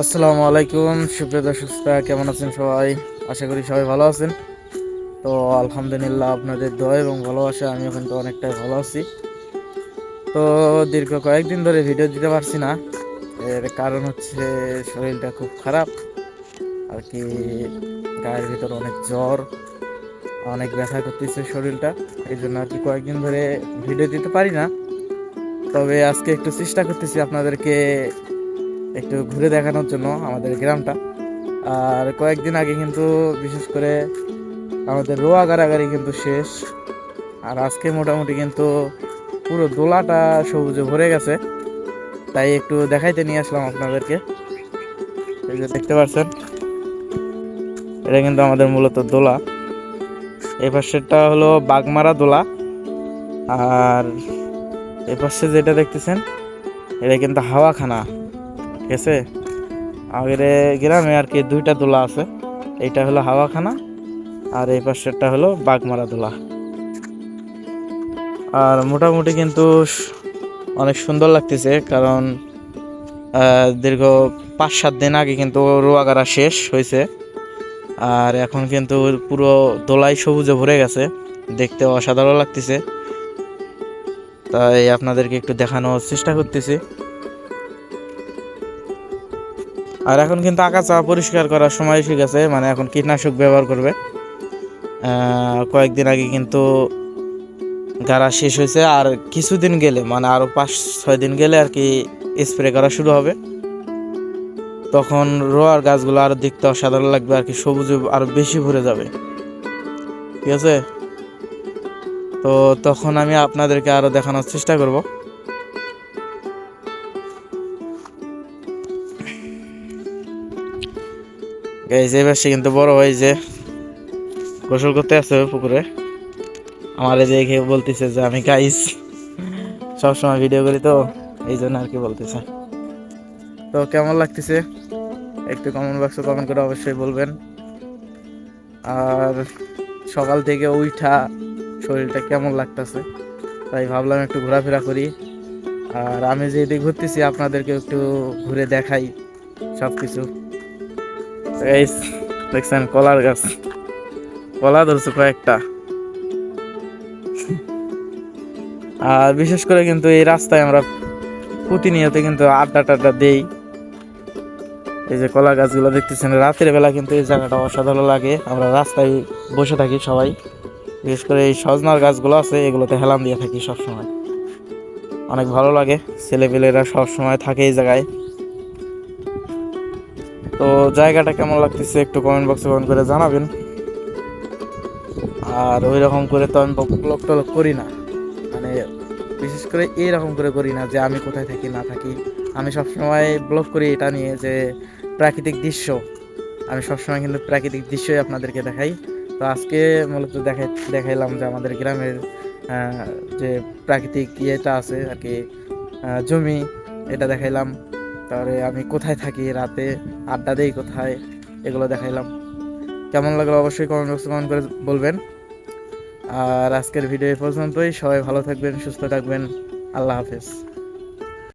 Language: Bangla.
আসসালামু আলাইকুম, সুপ্রিয় দর্শক কেমন আছেন সবাই? আশা করি সবাই ভালো আছেন। তো আলহামদুলিল্লাহ আপনাদের দোয়া এবং ভালোবাসা আমি এখন তো অনেকটাই ভালো আছি। তো দীর্ঘ কয়েকদিন ধরে ভিডিও দিতে পারছি না। এর কারণ হচ্ছে শরীরটা খুব খারাপ, আর কি গায়ের ভিতর অনেক জ্বর, অনেক ব্যথা করতেছে শরীরটা। এই জন্য আর কি কয়েকদিন ধরে ভিডিও দিতে পারি না। তবে আজকে একটু চেষ্টা করতেছি আপনাদেরকে একটু ঘুরে দেখানোর জন্য আমাদের গ্রামটা। আর কয়েকদিন আগে কিন্তু বিশেষ করে আমাদের রোয়া গাড়াগাড়ি কিন্তু শেষ। আর আজকে মোটামুটি কিন্তু পুরো দোলাটা সবুজে ভরে গেছে। তাই একটু দেখাইতে নিয়ে আসলাম আপনাদেরকে। এই যে দেখতে পাচ্ছেন, এটা কিন্তু আমাদের মূলত দোলা। এই পাশেরটা হলো বাগমারা দোলা। আর এই পাশে যেটা দেখতেছেন, এটা কিন্তু হাওয়াখানা। ঠিক আছে আগের গ্রামে আর কি দুইটা দোলা আছে। এইটা হলো হাওয়াখানা আর এই পাশেরটা হলো বাঘমারা দোলা। আর মোটামুটি কিন্তু অনেক সুন্দর লাগতেছে কারণ দীর্ঘ পাঁচ সাত দিন আগে কিন্তু রোয়াগাড়া শেষ হয়েছে। আর এখন কিন্তু পুরো দোলাই সবুজে ভরে গেছে। দেখতে অসাধারণ লাগতেছে। তাই আপনাদেরকে একটু দেখানোর চেষ্টা করতেছি। আর এখন কিন্তু আগাছা পরিষ্কার করার সময় এসে গেছে মানে এখন কীটনাশক ব্যবহার করবে। কয়েকদিন আগে কিন্তু গাড়া শেষ হয়েছে, আর কিছুদিন গেলে মানে আরও পাঁচ, ছয় দিন গেলে আর কি স্প্রে করা শুরু হবে। তখন রোয়ার গাছগুলো আরও দেখতে অসাধারণ লাগবে, আর কি সবুজে আরও বেশি ভরে যাবে। ঠিক আছে? তো তখন আমি আপনাদেরকে আরও দেখানোর চেষ্টা করব। গাইজ পাশে কিন্তু বড় ভাই যে গোসল করতে আসছে পুকুরে। আমার এই যে দেখে বলতেছে যে আমি গাইস সবসময় ভিডিও করি তো, এই জন্য আর কি বলতেছে। তো কেমন লাগতেছে? একটু কমেন্ট বক্সে কমেন্ট করে অবশ্যই বলবেন। আর সকাল থেকে উইঠা শরীরটা কেমন লাগতেছে? তাই ভাবলাম একটু ঘোরাফেরা করি। আর আমি যে এদিকে ঘুরতেছি আপনাদেরকে একটু ঘুরে দেখাই সব কিছু গাইস দেখছেন কলার গাছ। কলা ধরছে কয়েকটা। আর বিশেষ করে কিন্তু এই রাস্তায় আমরা প্রতিনিয়ত কিন্তু আড্ডা টাড্ডা দেই। এই যে কলা গাছগুলো দেখতেছেন, রাতের বেলা কিন্তু এই জায়গাটা অসাধারণ লাগে। আমরা রাস্তায় বসে থাকি সবাই। বিশেষ করে এই সজনার গাছগুলো আছে, এগুলোতে হেলান দিয়ে থাকি সবসময়। অনেক ভালো লাগে। ছেলেপেলেরা সবসময় থাকে এই জায়গায়। তো জায়গাটা কেমন লাগতেছে একটু কমেন্ট বক্সে কমেন্ট করে জানাবেন। আর ওই রকম করে তো আমি ব্লগ টলগ করি না। মানে বিশেষ করে এইরকম করে করি না যে আমি কোথায় থাকি, না থাকি। আমি সবসময় ব্লগ করি এটা নিয়ে যে প্রাকৃতিক দৃশ্য। আমি সবসময় কিন্তু প্রাকৃতিক দৃশ্যই আপনাদেরকে দেখাই। তো আজকে মূলত দেখাই, দেখাইলাম যে আমাদের গ্রামের যে প্রাকৃতিক ইয়েটা আছে আর কি জমি, এটা দেখাইলাম। তারপরে আমি কোথায় থাকি? রাতে আড্ডা দেই কোথায়? এগুলো দেখাইলাম। কেমন লাগল অবশ্যই কমেন্ট বক্সে কমেন্ট করে বলবেন। আর আজকের ভিডিও এ পর্যন্তই। সবাই ভালো থাকবেন, সুস্থ থাকবেন। আল্লাহ হাফেজ।